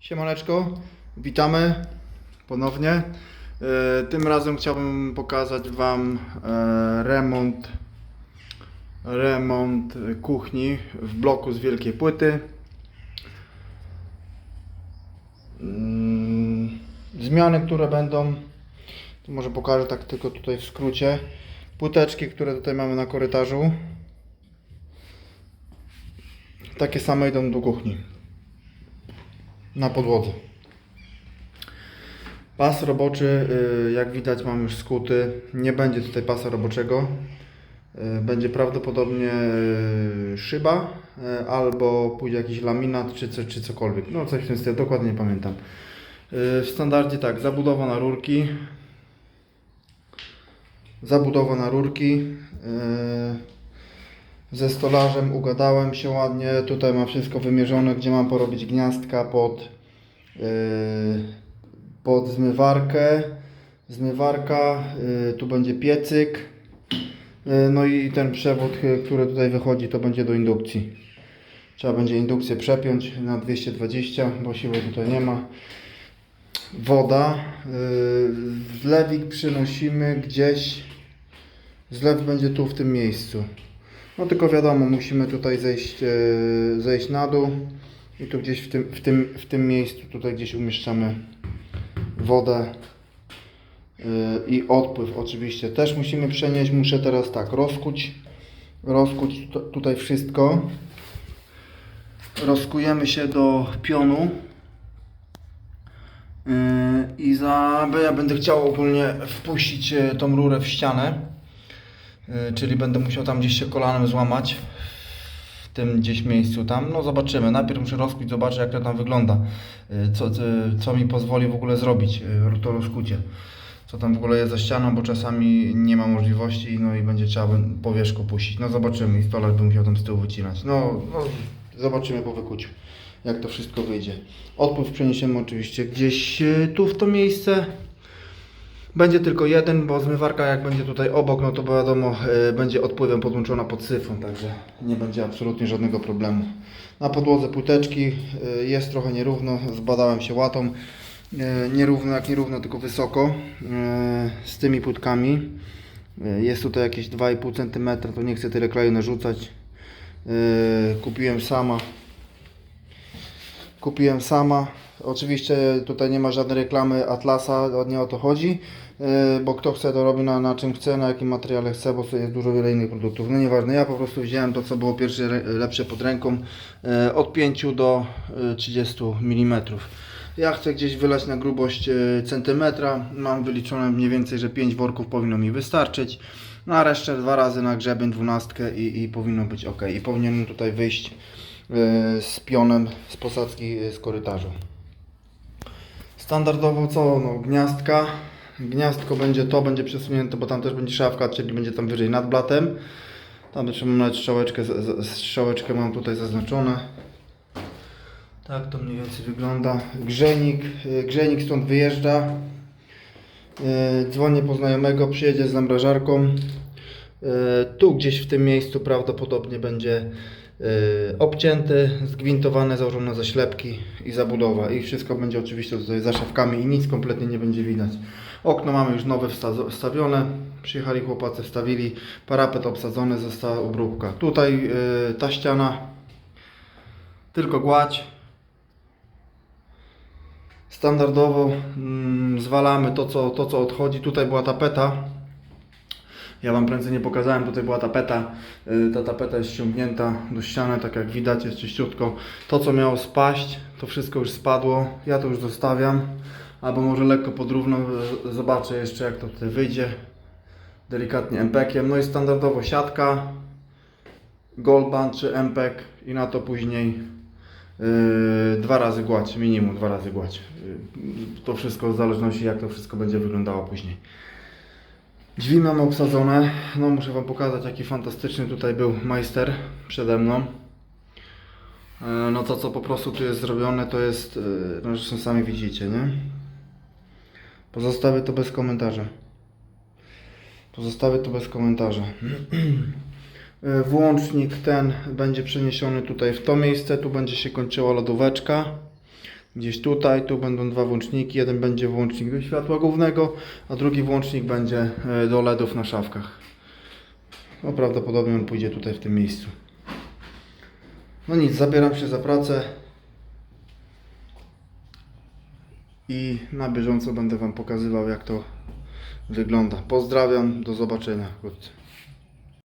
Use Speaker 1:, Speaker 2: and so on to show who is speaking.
Speaker 1: Siemaneczko, witamy ponownie. E, Tym razem chciałbym pokazać Wam e, remont remont kuchni w bloku z wielkiej płyty. Mm, Zmiany, które będą, to może pokażę tak tylko tutaj w skrócie. Płyteczki, które tutaj mamy na korytarzu. Takie same idą do kuchni na podłodze. Pas roboczy, y, jak widać, mam już skuty. Nie będzie tutaj pasa roboczego. Y, Będzie prawdopodobnie y, szyba albo pójdzie jakiś laminat czy, czy cokolwiek. No coś w tym stylu, dokładnie nie pamiętam. W standardzie tak, zabudowa na rurki. Zabudowa na rurki. Ze stolarzem ugadałem się ładnie. Tutaj mam wszystko wymierzone, gdzie mam porobić gniazdka pod, yy, pod zmywarkę. Zmywarka, yy, tu będzie piecyk. Yy, no i ten przewód, yy, który tutaj wychodzi, to będzie do indukcji. Trzeba będzie indukcję przepiąć na 220, bo siły tutaj nie ma. Woda. Yy, zlewik przynosimy gdzieś. Zlew będzie tu w tym miejscu. No tylko wiadomo, musimy tutaj zejść, e, zejść na dół i tu gdzieś w tym, w, tym, w tym miejscu tutaj gdzieś umieszczamy wodę e, i odpływ oczywiście też musimy przenieść. Muszę teraz tak rozkuć, rozkuć tutaj wszystko. Rozkujemy się do pionu. Yy, I za, ja będę chciał ogólnie wpuścić e, tą rurę w ścianę. Yy, czyli będę musiał tam gdzieś się kolanem złamać w tym gdzieś miejscu tam. No zobaczymy. Najpierw muszę rozkuć, zobaczę jak to tam wygląda. Yy, Co, co, co mi pozwoli w ogóle zrobić to rozkucie. Co tam w ogóle jest za ścianą, bo czasami nie ma możliwości, no i będzie trzeba po puścić. No zobaczymy i stolarz by musiał tam z tyłu wycinać. No, no zobaczymy po wykuciu, jak to wszystko wyjdzie. Odpływ przeniesiemy oczywiście gdzieś tu w to miejsce. Będzie tylko jeden, bo zmywarka jak będzie tutaj obok, no to wiadomo, y, będzie odpływem podłączona pod syfon, także nie będzie absolutnie żadnego problemu. Na podłodze płyteczki y, jest trochę nierówno, zbadałem się łatą. Y, Nierówno jak nierówno, tylko wysoko z tymi płytkami. Jest tutaj jakieś 2,5 cm, to nie chcę tyle klaju narzucać. Kupiłem sama. Kupiłem sama. Oczywiście tutaj nie ma żadnej reklamy Atlasa, nie o to chodzi, yy, bo kto chce to robi na, na czym chce, na jakim materiale chce, bo jest dużo wiele innych produktów. No nieważne, ja po prostu wziąłem to co było pierwsze lepsze pod ręką yy, od 5 do yy, 30 mm. Ja chcę gdzieś wylać na grubość centymetra, mam wyliczone mniej więcej, że 5 worków powinno mi wystarczyć. Na resztę dwa razy na grzebień, dwunastkę i, i powinno być ok. I powinienem tutaj wyjść z pionem z posadzki yy, z korytarza. Standardowo co? No, gniazdka. Gniazdko będzie to, będzie przesunięte, bo tam też będzie szafka, czyli będzie tam wyżej nad blatem. Tam trzeba nawet strzałeczkę, strzałeczkę mam tutaj zaznaczone. Tak to mniej więcej wygląda. Grzenik, y, grzenik stąd wyjeżdża. Dzwonię po znajomego, przyjedzie z zamrażarką. Tu gdzieś w tym miejscu prawdopodobnie będzie obcięty, zgwintowane, założone zaślepki i zabudowa. I wszystko będzie oczywiście tutaj za szafkami i nic kompletnie nie będzie widać. Okno mamy już nowe wsta- wstawione. Przyjechali chłopacy, wstawili. Parapet obsadzony, została obróbka. Tutaj y, ta ściana tylko gładź. Standardowo mm, zwalamy to co, to, co odchodzi. Tutaj była tapeta. Ja Wam prędzej nie pokazałem, tutaj była tapeta. Y, Ta tapeta jest ściągnięta do ściany, tak jak widać, jest czyściutko. To, co miało spaść, to wszystko już spadło. Ja to już zostawiam. Albo może lekko podrówno y, zobaczę jeszcze, jak to tutaj wyjdzie. Delikatnie empekiem. No i standardowo siatka, goldband czy empek i na to później yy, dwa razy gładź, minimum dwa razy gładź. Yy, to wszystko w zależności jak to wszystko będzie wyglądało później. Drzwi mamy obsadzone. No muszę Wam pokazać jaki fantastyczny tutaj był majster przede mną. E, No to co po prostu tu jest zrobione to jest, e, no zresztą sami widzicie, nie? Pozostawię to bez komentarza. Pozostawię to bez komentarza. E, Włącznik ten będzie przeniesiony tutaj w to miejsce. Tu będzie się kończyła lodóweczka. Gdzieś tutaj, tu będą dwa włączniki. Jeden będzie włącznik do światła głównego, a drugi włącznik będzie e, do LEDów na szafkach. No prawdopodobnie on pójdzie tutaj w tym miejscu. No nic, zabieram się za pracę. I na bieżąco będę Wam pokazywał jak to wygląda. Pozdrawiam, do zobaczenia wkrótce.